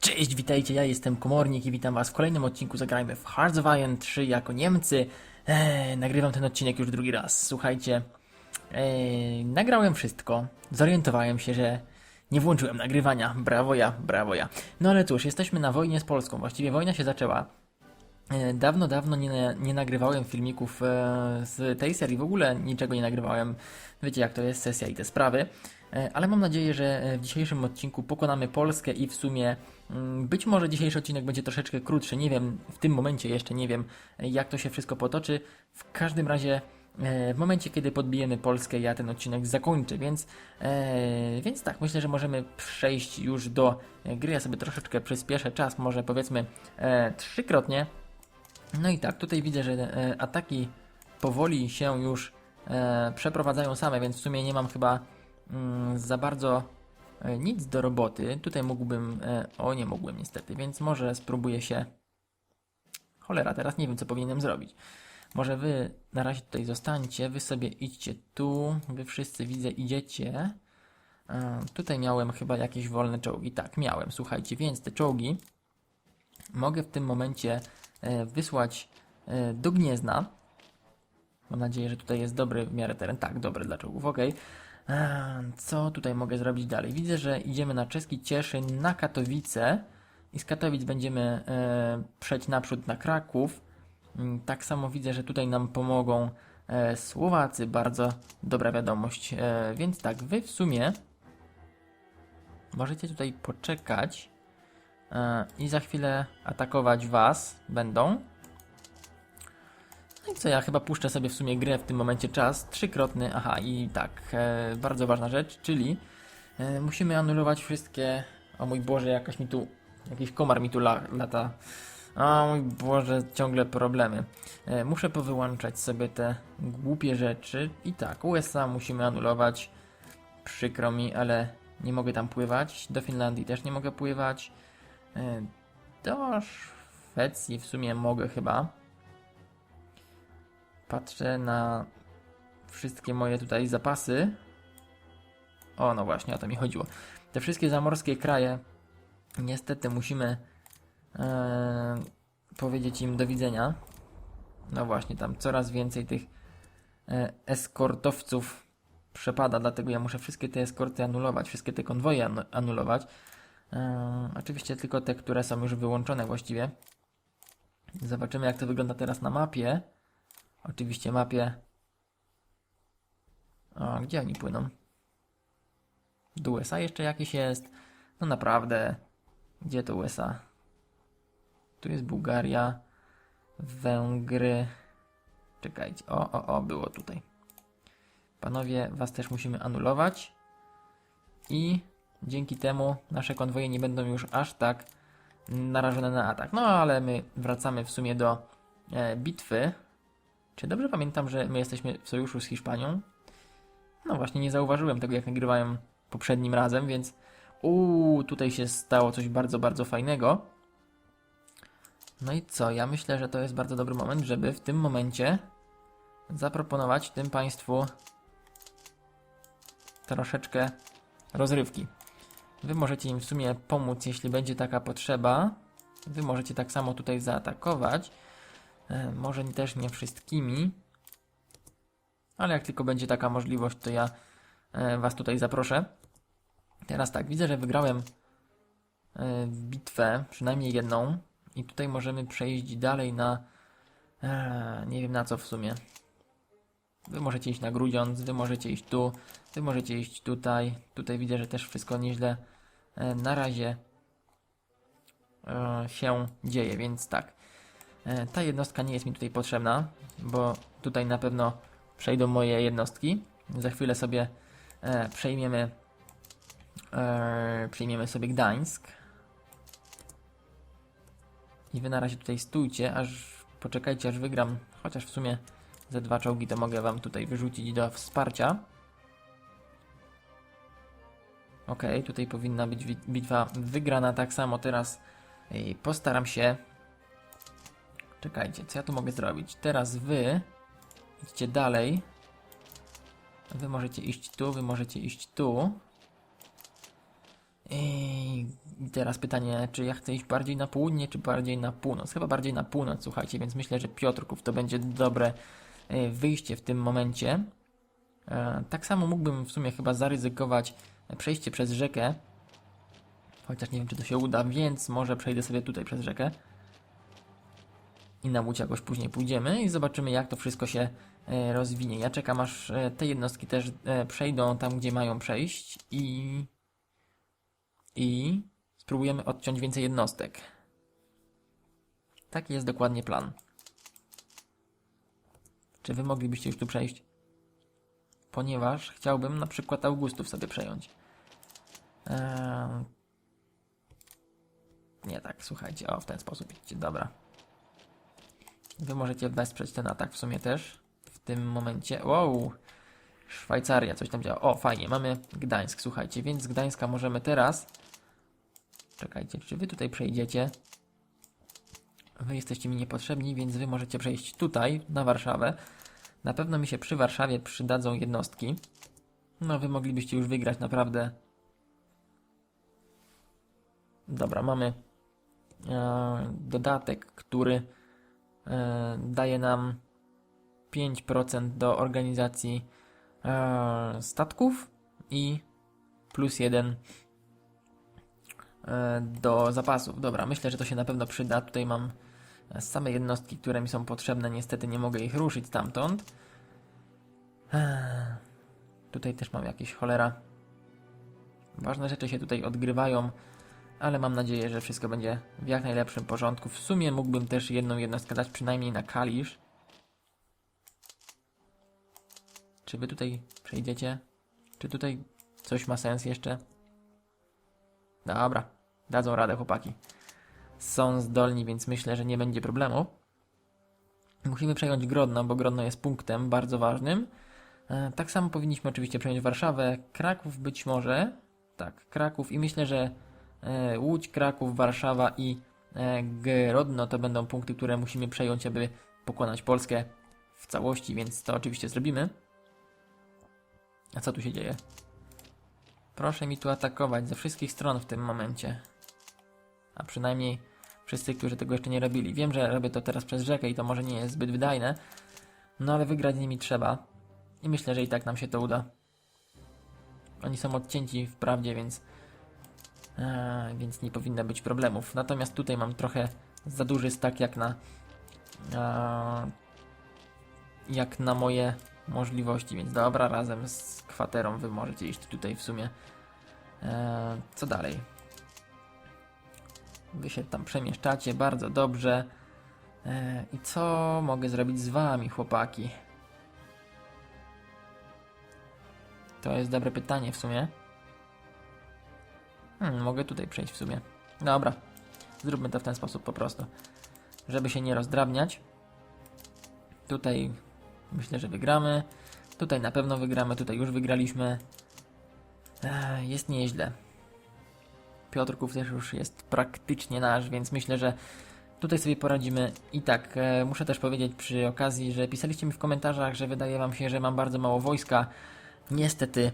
Cześć, witajcie, ja jestem Komornik i witam was w kolejnym odcinku Zagrajmy w Iron 3 jako Niemcy. Eee, nagrywam ten odcinek już drugi raz. Słuchajcie, eee, nagrałem wszystko, zorientowałem się, że nie włączyłem nagrywania. Brawo ja, brawo ja. No ale cóż, jesteśmy na wojnie z Polską. Właściwie wojna się zaczęła. E, Dawno, dawno nie, nie nagrywałem filmików e, z tej serii, w ogóle niczego nie nagrywałem. Wiecie jak to jest, sesja i te sprawy. E, Ale mam nadzieję, że w dzisiejszym odcinku pokonamy Polskę i w sumie mm, być może dzisiejszy odcinek będzie troszeczkę krótszy. Nie wiem, w tym momencie jeszcze nie wiem, jak to się wszystko potoczy. W każdym razie w momencie, kiedy podbijemy Polskę, ja ten odcinek zakończę, więc, więc tak, myślę, że możemy przejść już do gry. Ja sobie troszeczkę przyspieszę czas, może powiedzmy trzykrotnie. No i tak, tutaj widzę, że e, ataki powoli się już e, przeprowadzają same, więc w sumie nie mam chyba mm, za bardzo e, nic do roboty. Tutaj mógłbym, o nie mogłem niestety, więc może spróbuję się. Cholera, teraz nie wiem co powinienem zrobić. Może wy na razie tutaj zostańcie, wy sobie idźcie tu, wy wszyscy widzę idziecie. Tutaj miałem chyba jakieś wolne czołgi. Tak, miałem, słuchajcie, więc te czołgi mogę w tym momencie wysłać e, do Gniezna. Mam nadzieję, że tutaj jest dobry w miarę teren. Tak, dobry dla czołgów, ok. Co tutaj mogę zrobić dalej? Widzę, że idziemy na czeski Cieszyn, na Katowice i z Katowic będziemy e, przejść naprzód na Kraków. Mm, Tak samo widzę, że tutaj nam pomogą e, Słowacy. Bardzo dobra wiadomość. E, więc tak, wy w sumie możecie tutaj poczekać e, i za chwilę atakować was będą. No i co, ja chyba puszczę sobie w sumie grę w tym momencie czas. Trzykrotny, aha i tak, e, bardzo ważna rzecz, czyli e, musimy anulować wszystkie... O mój Boże, jakaś mi tu... Jakiś komar mi tu la, lata. O mój Boże, ciągle problemy. E, muszę powyłączać sobie te głupie rzeczy. I tak, USA musimy anulować. Przykro mi, ale nie mogę tam pływać. Do Finlandii też nie mogę pływać. E, Do Szwecji w sumie mogę chyba. Patrzę na wszystkie moje tutaj zapasy. O, no właśnie, o to mi chodziło. Te wszystkie zamorskie kraje, niestety musimy e, powiedzieć im do widzenia. No właśnie, tam coraz więcej tych e, eskortowców przepada, dlatego ja muszę wszystkie te eskorty anulować, wszystkie te konwoje anu- anulować. Oczywiście tylko te, które są już wyłączone właściwie. Zobaczymy, jak to wygląda teraz na mapie. Oczywiście mapie. O, gdzie oni płyną? Do USA jeszcze jakiś jest? No naprawdę. Gdzie to USA? Tu jest Bułgaria, Węgry. Czekajcie. O, o, o, było tutaj. Panowie, was też musimy anulować. I dzięki temu nasze konwoje nie będą już aż tak narażone na atak. No ale my wracamy w sumie do e, bitwy. Czy dobrze pamiętam, że my jesteśmy w sojuszu z Hiszpanią? No właśnie, nie zauważyłem tego, jak nagrywałem poprzednim razem, więc uuu, tutaj się stało coś bardzo, bardzo fajnego. No i co? Ja myślę, że to jest bardzo dobry moment, żeby w tym momencie zaproponować tym Państwu troszeczkę rozrywki. Wy możecie im w sumie pomóc, jeśli będzie taka potrzeba. Wy możecie tak samo tutaj zaatakować. E, Może też nie wszystkimi. Ale jak tylko będzie taka możliwość, to ja e, Was tutaj zaproszę. Teraz tak, widzę, że wygrałem e, bitwę, przynajmniej jedną. I tutaj możemy przejść dalej na... Nie wiem na co w sumie. Wy możecie iść na Grudziądz, wy możecie iść tu, wy możecie iść tutaj. Tutaj widzę, że też wszystko nieźle e, na razie e, się dzieje, więc tak. E, Ta jednostka nie jest mi tutaj potrzebna, bo tutaj na pewno przejdą moje jednostki. Za chwilę sobie przejmiemy przejmiemy sobie Gdańsk. I wy na razie tutaj stójcie, aż poczekajcie, aż wygram. Chociaż w sumie ze dwa czołgi to mogę wam tutaj wyrzucić do wsparcia. Ok, tutaj powinna być bitwa wygrana tak samo teraz. Postaram się Czekajcie, co ja tu mogę zrobić? Teraz wy idźcie dalej. Wy możecie iść tu, wy możecie iść tu. I teraz pytanie, czy ja chcę iść bardziej na południe, czy bardziej na północ? Chyba bardziej na północ, słuchajcie, więc myślę, że Piotrków to będzie dobre wyjście w tym momencie. E, Tak samo mógłbym w sumie chyba zaryzykować przejście przez rzekę. Chociaż nie wiem, czy to się uda, więc może przejdę sobie tutaj przez rzekę. I na łódź jakoś później pójdziemy i zobaczymy, jak to wszystko się e, rozwinie. Ja czekam, aż e, te jednostki też e, przejdą tam, gdzie mają przejść i... I spróbujemy odciąć więcej jednostek. Taki jest dokładnie plan. Czy wy moglibyście już tu przejść? Ponieważ chciałbym na przykład Augustów sobie przejąć. Eee... Nie tak, słuchajcie, o w ten sposób idźcie, dobra. Wy możecie wesprzeć ten atak w sumie też. W tym momencie. Wow! Szwajcaria, coś tam działa. O, fajnie, mamy Gdańsk, słuchajcie, więc z Gdańska możemy teraz. Czekajcie, czy wy tutaj przejdziecie? Wy jesteście mi niepotrzebni, więc wy możecie przejść tutaj, na Warszawę. Na pewno mi się przy Warszawie przydadzą jednostki. No, wy moglibyście już wygrać naprawdę. Dobra, mamy e, dodatek, który e, daje nam 5% do organizacji e, statków i plus 1 e, do zapasów. Dobra, myślę, że to się na pewno przyda. Tutaj mam same jednostki, które mi są potrzebne. Niestety nie mogę ich ruszyć stamtąd. Eee, Tutaj też mam jakieś cholera. Ważne rzeczy się tutaj odgrywają, ale mam nadzieję, że wszystko będzie w jak najlepszym porządku. W sumie mógłbym też jedną jednostkę dać przynajmniej na Kalisz. Czy wy tutaj przejdziecie? Czy tutaj coś ma sens jeszcze? Dobra, dadzą radę chłopaki. Są zdolni, więc myślę, że nie będzie problemu. Musimy przejąć Grodno, bo Grodno jest punktem bardzo ważnym. E, Tak samo powinniśmy oczywiście przejąć Warszawę, Kraków być może. Tak, Kraków i myślę, że e, Łódź, Kraków, Warszawa i e, Grodno to będą punkty, które musimy przejąć, aby pokonać Polskę w całości, więc to oczywiście zrobimy. A co tu się dzieje? Proszę mi tu atakować ze wszystkich stron w tym momencie. A przynajmniej wszyscy, którzy tego jeszcze nie robili. Wiem, że robię to teraz przez rzekę i to może nie jest zbyt wydajne, no ale wygrać z nimi trzeba. I myślę, że i tak nam się to uda. Oni są odcięci wprawdzie, więc e, więc nie powinno być problemów. Natomiast tutaj mam trochę za duży stak jak na e, jak na moje możliwości, więc dobra, razem z kwaterą wy możecie iść tutaj w sumie. E, co dalej? Wy się tam przemieszczacie bardzo dobrze. E, I co mogę zrobić z wami, chłopaki? To jest dobre pytanie w sumie. Hmm, mogę tutaj przejść w sumie. Dobra, zróbmy to w ten sposób po prostu. Żeby się nie rozdrabniać. Tutaj myślę, że wygramy. Tutaj na pewno wygramy, tutaj już wygraliśmy. Ech, jest nieźle. Piotrków też już jest praktycznie nasz, więc myślę, że tutaj sobie poradzimy. I tak, e, muszę też powiedzieć przy okazji, że pisaliście mi w komentarzach, że wydaje wam się, że mam bardzo mało wojska. Niestety,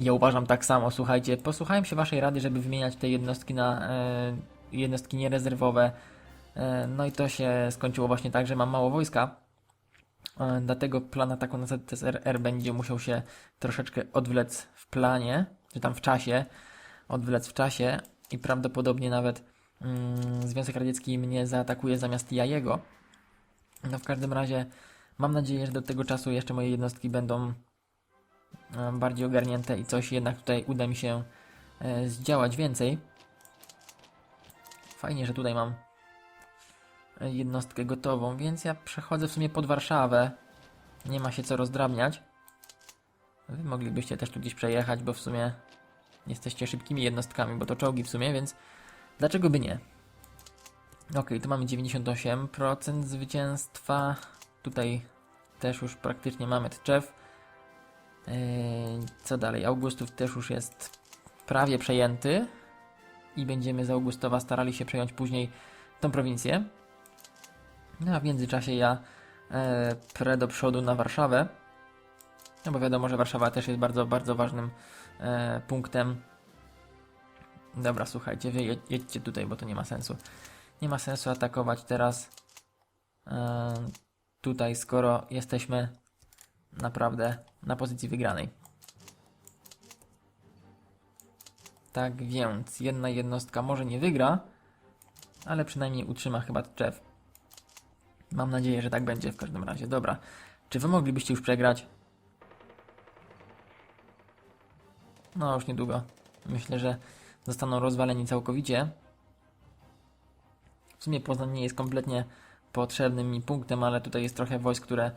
ja uważam tak samo. Słuchajcie, posłuchałem się waszej rady, żeby wymieniać te jednostki na e, jednostki nierezerwowe. E, no i to się skończyło właśnie tak, że mam mało wojska. E, Dlatego plan ataku na ZSRR będzie musiał się troszeczkę odwlec w planie, czy tam w czasie, odwlec w czasie i prawdopodobnie nawet mm, Związek Radziecki mnie zaatakuje zamiast ja jego. No w każdym razie mam nadzieję, że do tego czasu jeszcze moje jednostki będą e, bardziej ogarnięte i coś jednak tutaj uda mi się e, zdziałać więcej. Fajnie, że tutaj mam e, jednostkę gotową, więc ja przechodzę w sumie pod Warszawę. Nie ma się co rozdrabniać. Wy moglibyście też tu gdzieś przejechać, bo w sumie jesteście szybkimi jednostkami, bo to czołgi w sumie, więc dlaczego by nie? Ok, tu mamy 98% zwycięstwa. Tutaj też już praktycznie mamy Tczew. Yy, co dalej? Augustów też już jest prawie przejęty. I będziemy z Augustowa starali się przejąć później tą prowincję. No a w międzyczasie ja e, do przodu na Warszawę. No bo wiadomo, że Warszawa też jest bardzo, bardzo ważnym punktem Dobra, słuchajcie, wy jedź- jedźcie tutaj, bo to nie ma sensu. Nie ma sensu atakować teraz e, tutaj, skoro jesteśmy naprawdę na pozycji wygranej. Tak więc, jedna jednostka może nie wygra, ale przynajmniej utrzyma chyba Jeff. Mam nadzieję, że tak będzie w każdym razie. Dobra. Czy wy moglibyście już przegrać? No, już niedługo. Myślę, że zostaną rozwaleni całkowicie. W sumie Poznań nie jest kompletnie potrzebnym mi punktem, ale tutaj jest trochę wojsk, które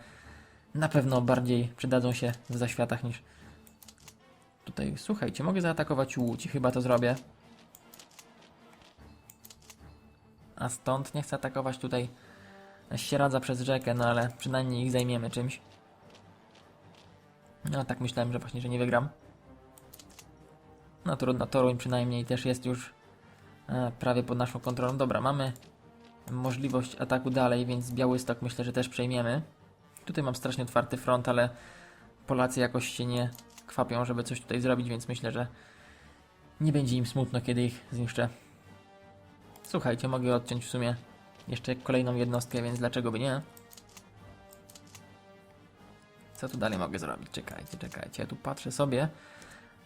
na pewno bardziej przydadzą się w zaświatach niż tutaj. Słuchajcie, mogę zaatakować Łódź i chyba to zrobię. A stąd nie chcę atakować tutaj Sieradza przez rzekę, no ale przynajmniej ich zajmiemy czymś. No tak myślałem, że właśnie, że nie wygram. No Toruń przynajmniej też jest już e, prawie pod naszą kontrolą. Dobra, mamy możliwość ataku dalej, więc Białystok myślę, że też przejmiemy. Tutaj mam strasznie otwarty front, ale Polacy jakoś się nie kwapią, żeby coś tutaj zrobić, więc myślę, że nie będzie im smutno, kiedy ich zniszczę. Słuchajcie, mogę odciąć w sumie jeszcze kolejną jednostkę, więc dlaczego by nie? Co tu dalej mogę zrobić? Czekajcie, czekajcie. Ja tu patrzę sobie,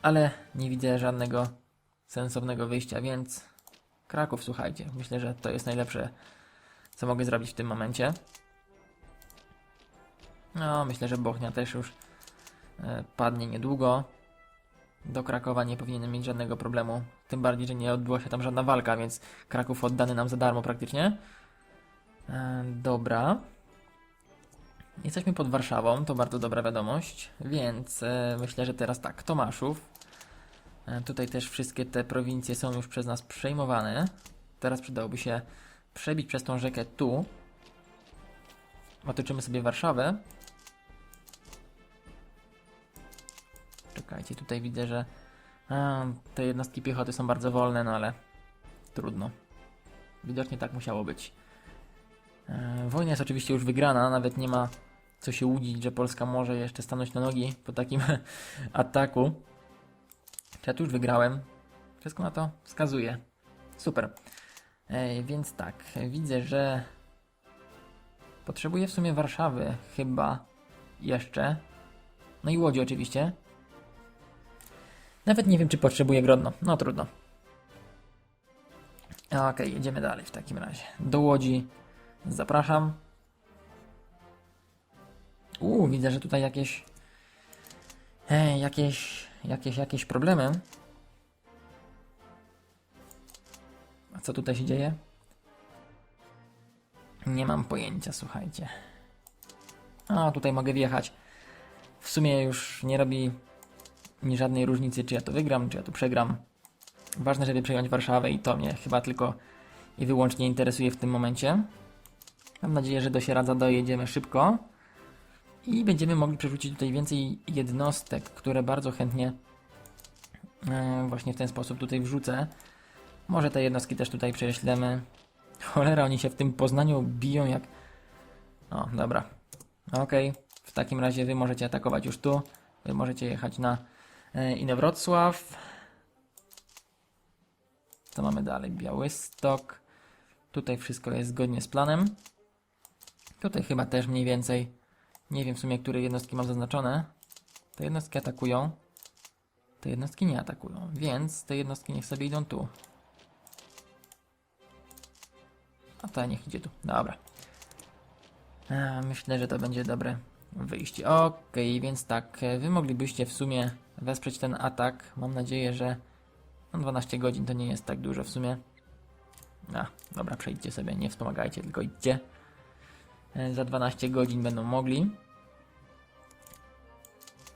ale nie widzę żadnego sensownego wyjścia, więc Kraków, słuchajcie. Myślę, że to jest najlepsze, co mogę zrobić w tym momencie. No, myślę, że Bochnia też już e, padnie niedługo. Do Krakowa nie powinienem mieć żadnego problemu. Tym bardziej, że nie odbyła się tam żadna walka, więc Kraków oddany nam za darmo praktycznie. E, dobra. Jesteśmy pod Warszawą, to bardzo dobra wiadomość, więc e, myślę, że teraz tak, Tomaszów. E, tutaj też wszystkie te prowincje są już przez nas przejmowane. Teraz przydałoby się przebić przez tą rzekę tu. Otoczymy sobie Warszawę. Czekajcie, tutaj widzę, że a, te jednostki piechoty są bardzo wolne, no ale trudno. Widocznie tak musiało być. E, Wojna jest oczywiście już wygrana, nawet nie ma co się łudzić, że Polska może jeszcze stanąć na nogi po takim ataku. Czy ja tu już wygrałem? Wszystko na to wskazuje. Super. E, więc tak, widzę, że potrzebuję w sumie Warszawy chyba jeszcze. No i Łodzi oczywiście. Nawet nie wiem, czy potrzebuję Grodno. No trudno. Okej, jedziemy dalej w takim razie. Do Łodzi Zapraszam. Uuu, widzę, że tutaj jakieś. E, jakieś. Jakieś, jakieś problemy. A co tutaj się dzieje? Nie mam pojęcia, słuchajcie. A, tutaj mogę wjechać. W sumie już nie robi mi żadnej różnicy, czy ja to wygram, czy ja to przegram. Ważne, żeby przejąć Warszawę i to mnie chyba tylko i wyłącznie interesuje w tym momencie. Mam nadzieję, że do Sieradza dojedziemy szybko i będziemy mogli przerzucić tutaj więcej jednostek, które bardzo chętnie e, właśnie w ten sposób tutaj wrzucę. Może te jednostki też tutaj prześlemy. Cholera, oni się w tym Poznaniu biją jak... O, dobra. Okej, w takim razie wy możecie atakować już tu. Wy możecie jechać na e, Inowrocław. Co mamy dalej? Białystok. Tutaj wszystko jest zgodnie z planem. Tutaj chyba też mniej więcej. Nie wiem w sumie, które jednostki mam zaznaczone. Te jednostki atakują. Te jednostki nie atakują, więc te jednostki niech sobie idą tu. A ta niech idzie tu. Dobra. Myślę, że to będzie dobre wyjście. Okej, więc tak, wy moglibyście w sumie wesprzeć ten atak. Mam nadzieję, że no 12 godzin to nie jest tak dużo w sumie. A, dobra, przejdźcie sobie, nie wspomagajcie, tylko idźcie. E, Za 12 godzin będą mogli.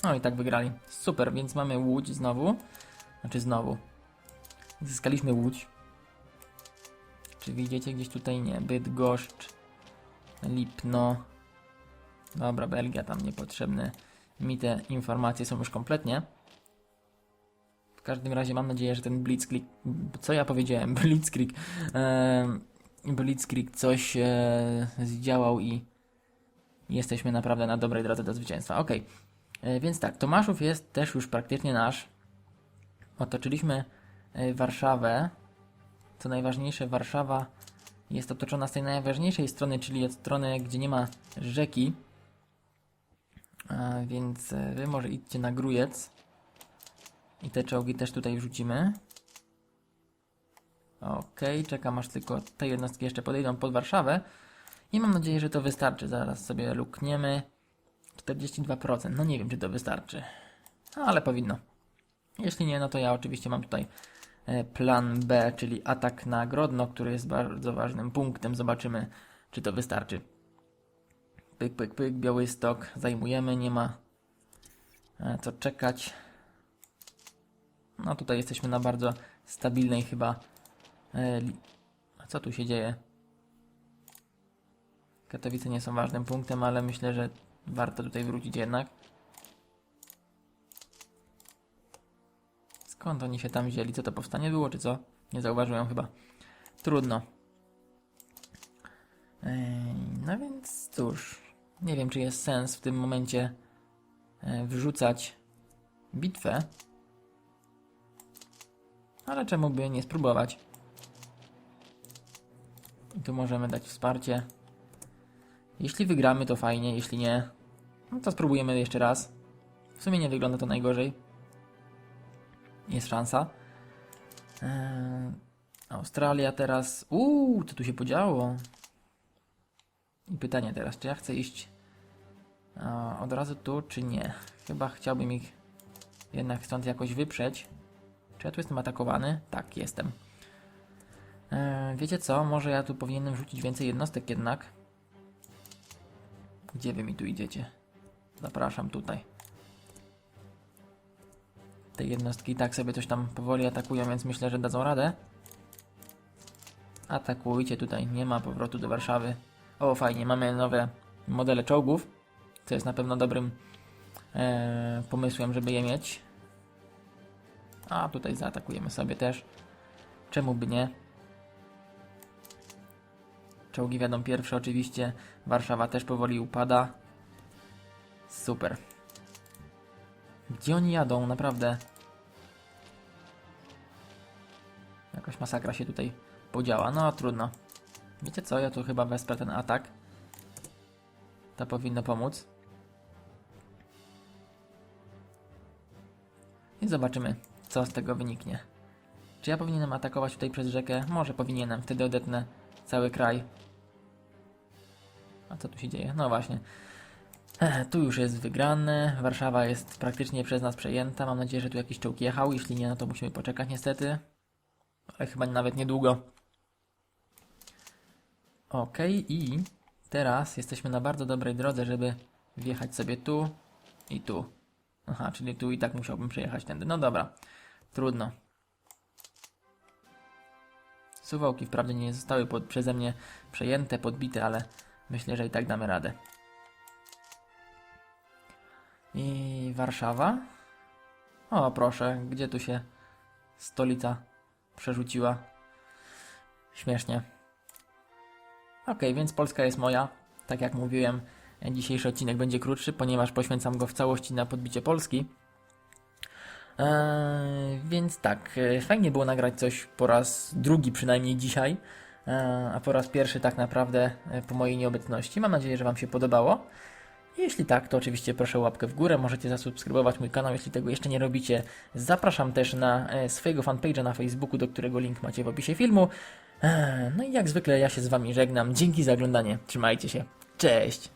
No i tak wygrali. Super, więc mamy Łódź znowu. Znaczy znowu. Zyskaliśmy Łódź. Czy widzicie gdzieś tutaj? Nie. Bydgoszcz. Lipno. Dobra, Belgia tam niepotrzebne. Mi te informacje są już kompletnie. W każdym razie mam nadzieję, że ten Blitzkrieg... Co ja powiedziałem? Blitzkrieg. Em, Blitzkrieg coś e, zdziałał i jesteśmy naprawdę na dobrej drodze do zwycięstwa. Ok, e, więc tak, Tomaszów jest też już praktycznie nasz. Otoczyliśmy e, Warszawę. Co najważniejsze, Warszawa jest otoczona z tej najważniejszej strony, czyli od strony, gdzie nie ma rzeki. A, więc e, wy może idźcie na Grujec. I te czołgi też tutaj wrzucimy. Okej, czekam aż tylko te jednostki jeszcze podejdą pod Warszawę. I mam nadzieję, że to wystarczy. Zaraz sobie lukniemy. 42%. No nie wiem, czy to wystarczy. Ale powinno. Jeśli nie, no to ja oczywiście mam tutaj e, plan B, czyli atak na Grodno, który jest bardzo ważnym punktem. Zobaczymy, czy to wystarczy. Pyk, pyk, pyk, Białystok zajmujemy, nie ma e, co czekać. No tutaj jesteśmy na bardzo stabilnej chyba co tu się dzieje? Katowice nie są ważnym punktem, ale myślę, że warto tutaj wrócić jednak. Skąd oni się tam wzięli? Co to powstanie było, czy co? Nie zauważyłem chyba. Trudno. Ej, no więc cóż, nie wiem, czy jest sens w tym momencie e, wrzucać bitwę. Ale czemu by nie spróbować? Tu możemy dać wsparcie. Jeśli wygramy, to fajnie, jeśli nie, no to spróbujemy jeszcze raz. W sumie nie wygląda to najgorzej. Jest szansa. Eee, Australia teraz. Uuu, co tu się podziało? I pytanie teraz, czy ja chcę iść a, od razu tu, czy nie? Chyba chciałbym ich jednak stąd jakoś wyprzeć. Czy ja tu jestem atakowany? Tak, jestem. Eee, wiecie co? Może ja tu powinienem rzucić więcej jednostek jednak. Gdzie wy mi tu idziecie? Zapraszam tutaj. Te jednostki i tak sobie coś tam powoli atakują, więc myślę, że dadzą radę. Atakujcie tutaj, nie ma powrotu do Warszawy. O, fajnie, mamy nowe modele czołgów, co jest na pewno dobrym e, pomysłem, żeby je mieć. A tutaj zaatakujemy sobie też. Czemu by nie? Czołgi wiadą pierwsze oczywiście. Warszawa też powoli upada. Super. Gdzie oni jadą? Naprawdę. Jakaś masakra się tutaj podziała. No trudno. Wiecie co? Ja tu chyba wesprę ten atak. To powinno pomóc. I zobaczymy, co z tego wyniknie. Czy ja powinienem atakować tutaj przez rzekę? Może powinienem. Wtedy odetnę cały kraj. A co tu się dzieje? No właśnie. Tu już jest wygrane. Warszawa jest praktycznie przez nas przejęta. Mam nadzieję, że tu jakiś czołg jechał. Jeśli nie, no to musimy poczekać niestety. Ale chyba nawet niedługo. Ok, i teraz jesteśmy na bardzo dobrej drodze, żeby wjechać sobie tu i tu. Aha, czyli tu i tak musiałbym przejechać tędy. No dobra, trudno. Suwałki wprawdzie nie zostały pod, przeze mnie przejęte, podbite, ale myślę, że i tak damy radę. I Warszawa? O, proszę, gdzie tu się stolica przerzuciła? Śmiesznie. Ok, więc Polska jest moja. Tak jak mówiłem, dzisiejszy odcinek będzie krótszy, ponieważ poświęcam go w całości na podbicie Polski. Eee, więc tak, e, fajnie było nagrać coś po raz drugi przynajmniej dzisiaj, a po raz pierwszy tak naprawdę e, po mojej nieobecności. Mam nadzieję, że Wam się podobało. Jeśli tak, to oczywiście proszę łapkę w górę, możecie zasubskrybować mój kanał, jeśli tego jeszcze nie robicie. Zapraszam też na e, swojego fanpage'a na Facebooku, do którego link macie w opisie filmu. No i jak zwykle ja się z Wami żegnam. Dzięki za oglądanie. Trzymajcie się. Cześć!